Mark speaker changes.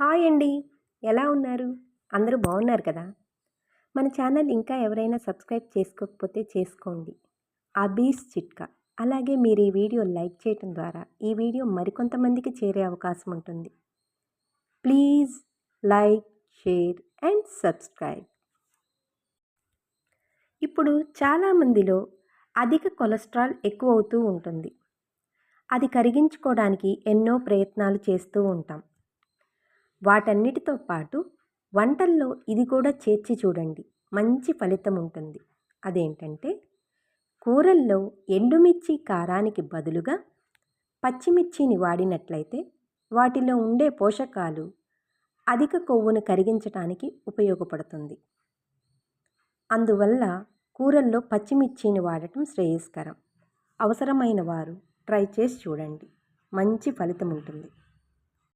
Speaker 1: Hi అండి. ఎలా ఉన్నారు? అందరూ బాగున్నారు కదా? మన ఛానల్ ఇంకా ఎవరైనా సబ్స్క్రైబ్ చేసుకోకపోతే చేసుకోండి. అబీస్ చిట్కా. అలాగే మీరు ఈ వీడియో లైక్ చేయటం ద్వారా ఈ వీడియో మరికొంతమందికి చేరే అవకాశం ఉంటుంది. Please like share and subscribe. ఇప్పుడు చాలామందిలో అధిక కొలెస్ట్రాల్ ఎక్కువ అవుతూ ఉంటుంది. అది కరిగించుకోవడానికి ఎన్నో ప్రయత్నాలు చేస్తూ ఉంటాం. వాటన్నిటితో పాటు వంటల్లో ఇది కూడా చేర్చి చూడండి. మంచి ఫలితం ఉంటుంది. అదేంటంటే కూరల్లో ఎండుమిర్చి కారానికి బదులుగా పచ్చిమిర్చిని వాడినట్లయితే వాటిలో ఉండే పోషకాలు అధిక కొవ్వును కరిగించడానికి ఉపయోగపడుతుంది. అందువల్ల కూరల్లో పచ్చిమిర్చిని వాడటం శ్రేయస్కరం. అవసరమైన వారు ట్రై చేసి చూడండి. మంచి ఫలితం ఉంటుంది.